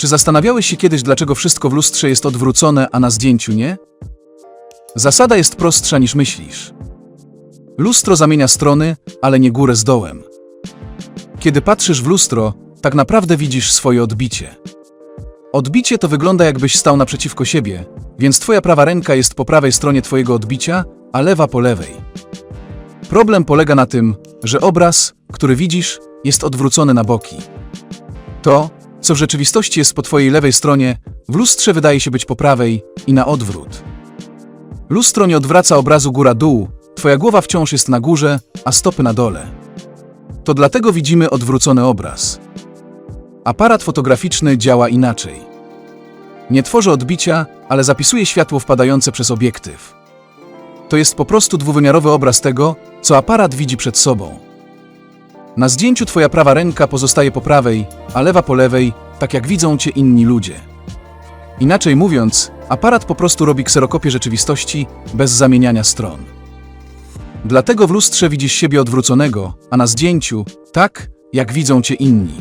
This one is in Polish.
Czy zastanawiałeś się kiedyś, dlaczego wszystko w lustrze jest odwrócone, a na zdjęciu nie? Zasada jest prostsza niż myślisz. Lustro zamienia strony, ale nie górę z dołem. Kiedy patrzysz w lustro, tak naprawdę widzisz swoje odbicie. Odbicie to wygląda jakbyś stał naprzeciwko siebie, więc twoja prawa ręka jest po prawej stronie twojego odbicia, a lewa po lewej. Problem polega na tym, że obraz, który widzisz, jest odwrócony na boki. To, co w rzeczywistości jest po twojej lewej stronie, w lustrze wydaje się być po prawej i na odwrót. Lustro nie odwraca obrazu góra-dół, twoja głowa wciąż jest na górze, a stopy na dole. To dlatego widzimy odwrócony obraz. Aparat fotograficzny działa inaczej. Nie tworzy odbicia, ale zapisuje światło wpadające przez obiektyw. To jest po prostu dwuwymiarowy obraz tego, co aparat widzi przed sobą. Na zdjęciu twoja prawa ręka pozostaje po prawej, a lewa po lewej, tak jak widzą cię inni ludzie. Inaczej mówiąc, aparat po prostu robi kserokopię rzeczywistości bez zamieniania stron. Dlatego w lustrze widzisz siebie odwróconego, a na zdjęciu tak, jak widzą cię inni.